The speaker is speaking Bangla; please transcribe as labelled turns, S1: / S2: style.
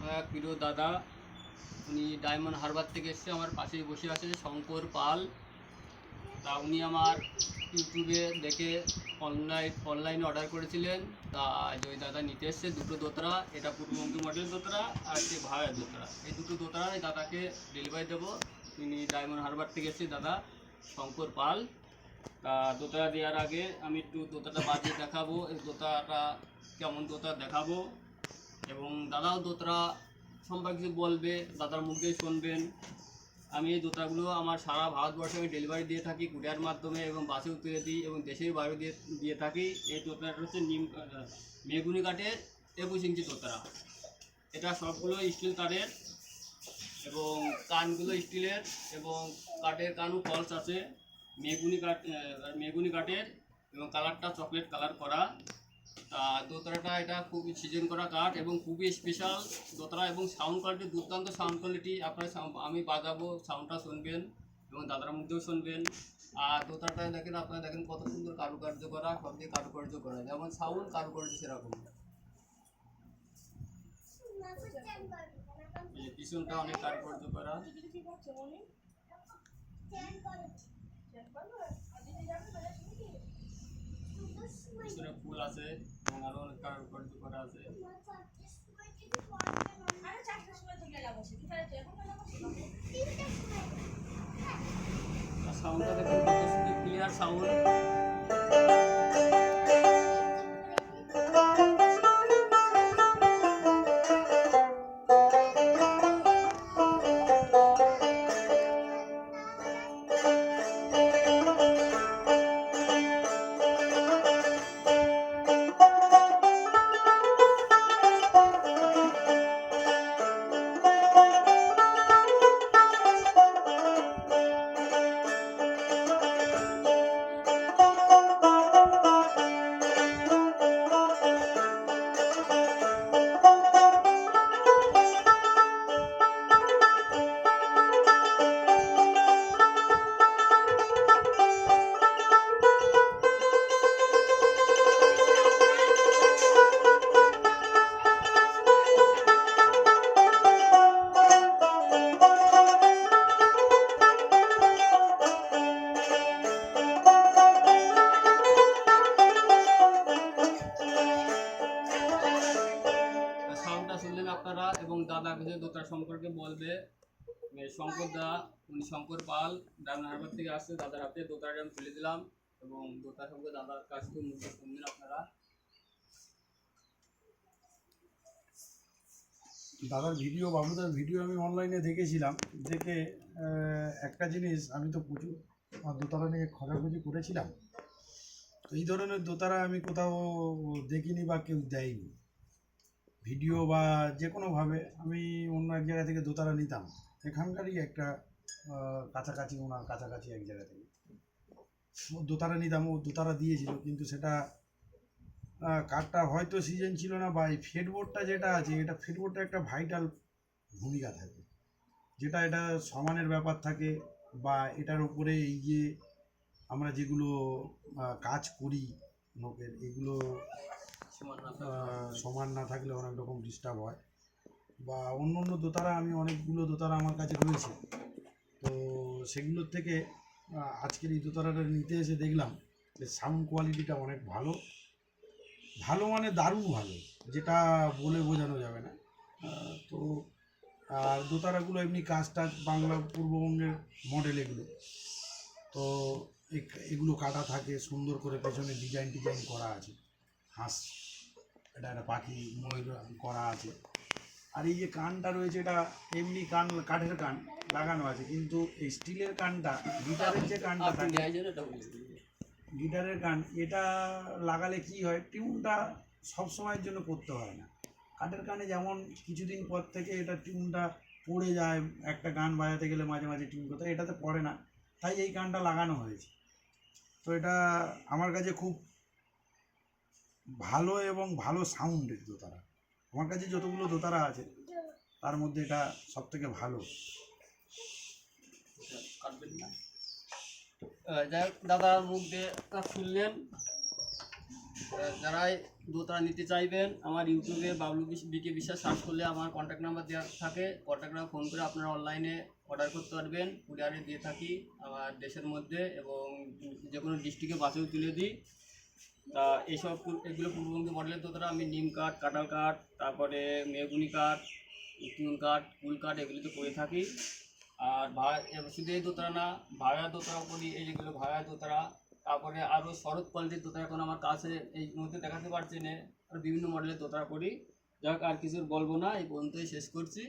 S1: আমার এক প্রিয় দাদা, উনি ডায়মন্ড হারবার থেকে এসছে, আমার পাশেই বসে আছে শঙ্কর পাল। তা উনি আমার ইউটিউবে দেখে অনলাইন অনলাইনে অর্ডার করেছিলেন। তা ওই দাদা নিতে এসছে, দুটো দোতরা এটা পূর্ববঙ্গী মডেল দোতরা আর একটি ভাড়া দোতরা এই দুটো দোতরা এই দাদাকে ডেলিভারি দেবো। তিনি ডায়মন্ড হারবার থেকে এসছে দাদা শঙ্কর পাল। তা দোতরা দেওয়ার আগে আমি একটু দোতাটা বাজিয়ে দেখাবো। এই দোতাটা কেমন দোতা দেখাবো। এবং দাদাও দোতরা সম্পর্কে কিছু বলবে, দাদার মুখ দিয়ে শুনবেন। আমি এই দোতাগুলো আমার সারা ভারতবর্ষে আমি ডেলিভারি দিয়ে থাকি কুরিয়ার মাধ্যমে এবং বাসেও তুলে দিই এবং দেশের বাইরে দিয়ে দিয়ে থাকি। এই দোতরাটা হচ্ছে নিম মেগুনি কাঠের একুশ ইঞ্চি দোতরা। এটা সবগুলো স্টিল তারের এবং কানগুলো স্টিলের এবং কাঠের কানও ফলস আছে। মেগুনি কাঠ মেগুনি কাঠের এবং কালারটা চকলেট কালার করা। দোতরাটা এটা খুবই সিজন করা কাঠ এবং খুবই স্পেশাল দোতরা এবং সাউন্ড কোয়ালিটি দুর্দান্ত সাউন্ড কোয়ালিটি আপনার আমি বাজাবো সাউন্ডটা শুনবেন এবং দাদার মধ্যেও শুনবেন। আর দোতরাটা দেখেন, আপনারা দেখেন কত সুন্দর কারুকার্য করা, সব দিয়ে কারুকার্য করা। যেমন সাউন্ড কারুকার্য সেরকম। পিছনটা অনেক কারুকার্য করা। আছে এবং আরও অনেক কারুকার্য করা আছে। সাউন্ডটা দেখুন ক্লিয়ার সাউন্ড আপনারা এবং দাদা কিছু দোতার সম্পর্কে বলবে। শঙ্কর দা, উনি শঙ্কর পাল ডায়মন্ড থেকে আসছে, দাদার হাতে দোতাটা আমি তুলে দিলাম এবং দোতার সম্পর্কে দাদার কাছ থেকে মুখে শুনবেন আপনারা।
S2: দাদার ভিডিও বাবুদার ভিডিও আমি অনলাইনে দেখেছিলাম। দেখে একটা জিনিস আমি তো প্রচুর দোতারা নিয়ে খোঁজাখুঁজি করেছিলাম। এই ধরনের দোতারা আমি কোথাও দেখিনি বা কেউ দেয়নি। ভিডিও বা যে কোনোভাবে আমি অন্য এক জায়গা থেকে দোতারা নিতাম, এখানকারই একটা কাছাকাছি ওনার কাছাকাছি এক জায়গা থেকে। দোতারা নিতাম, ও দোতারা দিয়েছিল, কিন্তু সেটা কাঠটা হয়তো সিজন ছিল না বা এই ফেডবোর্ডটা যেটা আছে, এটা ফেডবোর্ডটা একটা ভাইটাল ভূমিকা থাকে। যেটা, এটা সমানের ব্যাপার থাকে বা এটার উপরে এই যে আমরা যেগুলো কাজ করি লোকের এগুলো
S1: সমান না
S2: থাকলে। অনেক রকম ডিস্টার্ব হয়। বা অন্য অন্য দোতারা, আমি অনেকগুলো দোতারা আমার কাছে রয়েছে। তো সেগুলোর থেকে আজকের এই দোতারাটা নিতে এসে দেখলাম যে সাউন্ড কোয়ালিটিটা অনেক ভালো। ভালো মানে দারুণ ভালো, যেটা বলে বোঝানো যাবে না। তো, আর দোতারাগুলো এমনি কাজ টাজ বাংলা পূর্ববঙ্গের মডেল এগুলো। তো এগুলো কাটা থাকে, সুন্দর করে পেছনে ডিজাইন টিজাইন করা আছে। হাঁস এটা একটা পাখি ময়ূর করা আছে। আর এই যে কানটা রয়েছে এটা এমনি কান কাঠের কান লাগানো আছে কিন্তু এই স্টিলের কানটা গিটারের যে কানটা থাকে। গিটারের কান এটা লাগালে কি হয় টিউনটা সব সময়ের জন্য করতে হয় না। কাঠের কানে যেমন কিছুদিন পর থেকে এটা টিউনটা পড়ে যায় একটা গান বাজাতে গেলে মাঝে মাঝে টিউন করতে এটাতে পড়ে না তাই এই গানটা লাগানো হয়েছে। তো এটা আমার কাছে খুব ভালো এবং ভালো সাউন্ডের দোতারা। আমার কাছে যতগুলো দোতারা আছে, তার মধ্যে এটা সব থেকে ভালো
S1: যাই হোক, দাদার মুখ দিয়ে শুনলেন। যারাই দোতারা নিতে চাইবেন, আমার ইউটিউবে বাবলু বিকে বিশ্বাস সার্চ করলে আমার কন্ট্যাক্ট নাম্বার দেওয়া থাকে। কন্ট্যাক্ট নাম্বার ফোন করে আপনারা অনলাইনে অর্ডার করতে পারবেন। কুরিয়ারে দিয়ে থাকি আমার দেশের মধ্যে এবং যে কোনো ডিস্ট্রিক্টে বাসেও তুলে দিই। তা এইসব এগুলো পূর্ববঙ্গে মডেলের দোতারা আমি নিম কাঠ, কাঁঠাল কাঠ, তারপরে মেগুনি কাঠ উত্তুন কাঠ, কুল কাঠ এগুলিতে করে থাকি। আর ভাড়া শুধু এই দোতারা না ভাড়া দোতারাও করি এই যেগুলো ভাড়া দোতারা, তারপরে আরও শরৎ কোয়ালিটির দোতারা এখন আমার কাছে এই মধ্যে দেখাতে পারছি না, আর বিভিন্ন মডেলের দোতারা করি। যাক, আর কিছু বলব না, এই পর্যন্তই শেষ করছি।